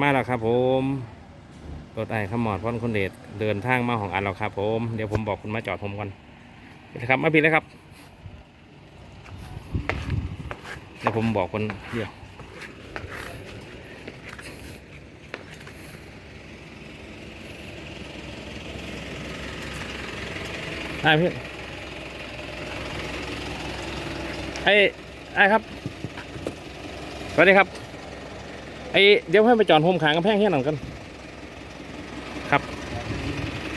มาแล้วครับผมรถไอ้ขมอดพ่อนคนเดชเดินทางมาของอันแล้วครับ ผมเดี๋ยวผมบอกคุณมาจอดผมก่อนนะครับมาผิดเลยครับเดี๋ยวผมบอกคนเดียวได้พี่ไอ้ไอ้ครับสวัสดีครับ ไอ้เดี๋ยวให้ไปจอดโฮมขางกำแพงเฮี้ยนหน่อยกัน ครับ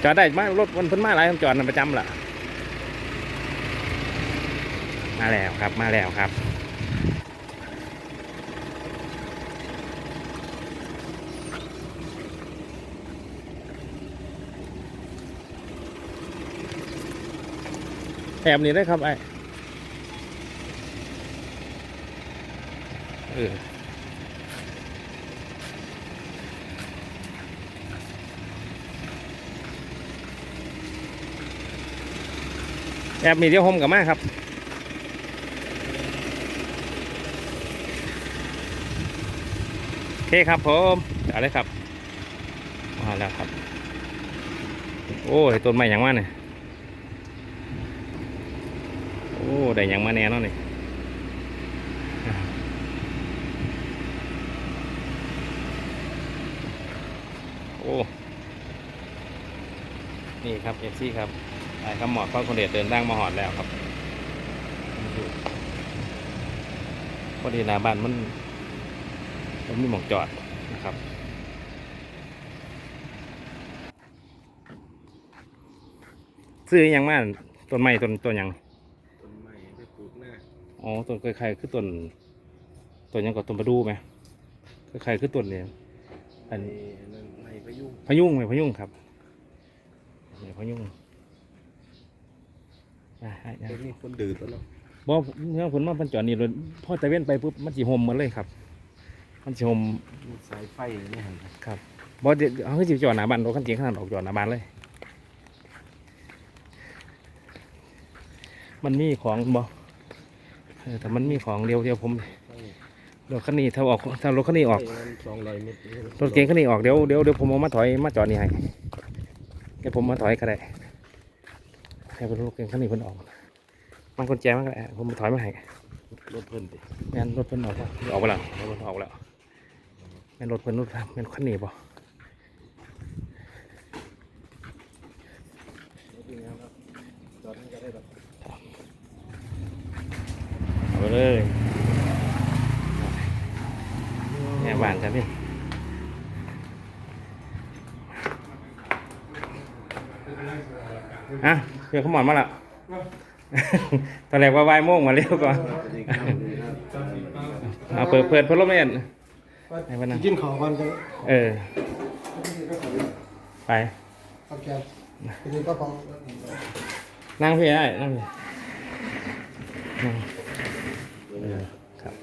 จอดได้มารถมันเพิ่นมาหลายจอดนั่นประจำล่ะ มาแล้วครับมาแล้วครับแอบนี้ได้ครับไอ้เออ แอบมีเดียวโฮมกับมาครับโอเคครับผมเอาเลยครับมาแล้วครับ โอ้ยต้นไม้หยังมาเนี่ยโอ้ได้หยังมาแน่นอนนี่โอ้ นี่ครับเอฟซีครับ ไอ้คำหมอดข้อคนเดชเดินทางมาหอดแล้วครับพอดีหน้าบ้านมันมันมีหมองจอดนะครับซื้อหยังมาต้นไม้ต้นต้นหยังต้นไม้ไปปลูกหน้าอ๋อต้นคล้ายๆคือต้นต้นหยังกับต้นประดูไหมคล้ายๆคือต้นเนี่ยอันนี้นั่นไม้พะยุงพะยุงไหมพะยุงครับเนี่ยพะยุง อะอะอะตัวนี้คนดื้อตัวเนาะบ่เนี่ยผลมาพันจอดนี่เลยพอตะเว้นไปปุ๊บมันสิห่มหมาเลยครับ มันสิห่มมีสายไฟเนี่ยหันครับบ่เดี๋ยวเอาให้สิจอดหน้าบ้านรถคันเจียงขนาดออกจอดหน้าบ้านเลย มันมีของบ่เออแต่มันมีของเดียวเดียวผมไฟรถคันนี้ถ้าออกถ้ารถคันนี้ออกไฟมันสองร้อยเมตรรถเก๋งคันนี้ออกเดี๋ยวเดี๋ยวเดี๋ยวผมเอามาถอยมาจอดนี่ให้เดี๋ยวผมมาถอยก็ได้ ให้เป็นรถเก๋งคันนี้เพิ่นออก มันคนแจมันก็ได้ผมมาถอยมาให้รถเพิ่นดิแม่นรถเพิ่นออกแล้วออกไปแล้วรถออกแล้วแม่นรถเพิ่นรถแม่นคันนี้บ่เอาไปเลยแม่บ้านจ้ะพี่อะ เดี๋ยวเขาหมอนมาละตอนแรกว่าบ่ายโมงมาเร็วก่อนเอาเปิดเปิดพัดลมเล่นให้พนักกินข้าวกันจังเออ ไปครับแกทีนี้ก็พอนั่งพี่ได้นั่งพี่ครับ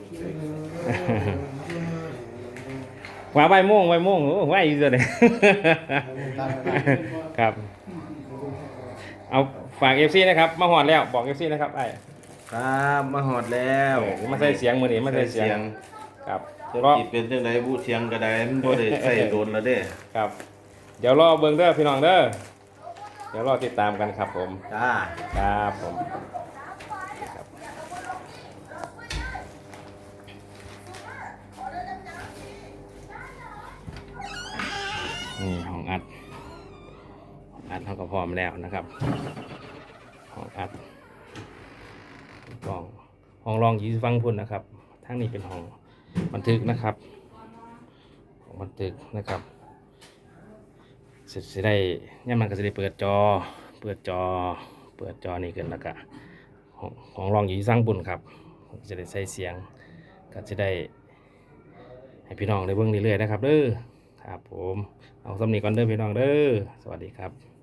ว่าใบม่วงใบม่วงโอ้ไหวอยู่เลยครับ เอาฝากเอฟซีนะครับมาหอดแล้วบอกเอฟซีนะครับไอ้ครับมาหอดแล้วเออมาใส่เสียงมือนี้มาใส่เสียงครับจะรอกิดเป็นจังไดบูเสียงก็ได้มันบ่ได้ใส่โดนแล้วเด้ครับ เดี๋ยวรอเบิ่งเด้อพี่น้องเด้อเดี๋ยวรอติดตามกันครับผมจ้าครับผมครับนี่ห้องอัดห้ อัดเขาก็พร้อมแล้วนะครับห้องอัดกล่องห้องรองยีฟังพุ่นนะครับทั้งนี้เป็นห้องบันทึกนะครับห้องบันทึกนะครับเสร็จสิได้เนี่ยมันก็จะได้เปิดจอ เปิดจอ เปิดจอนี่ขึ้นแล้วก็ของของรองอยู่ที่สร้างบุญครับ จะได้ใส่เสียง ก็จะได้ให้พี่น้องได้เบิ่งเรื่อยๆนะครับ เด้อครับผม เอาสำนีก่อนเด้อพี่น้องเด้อสวัสดีครับ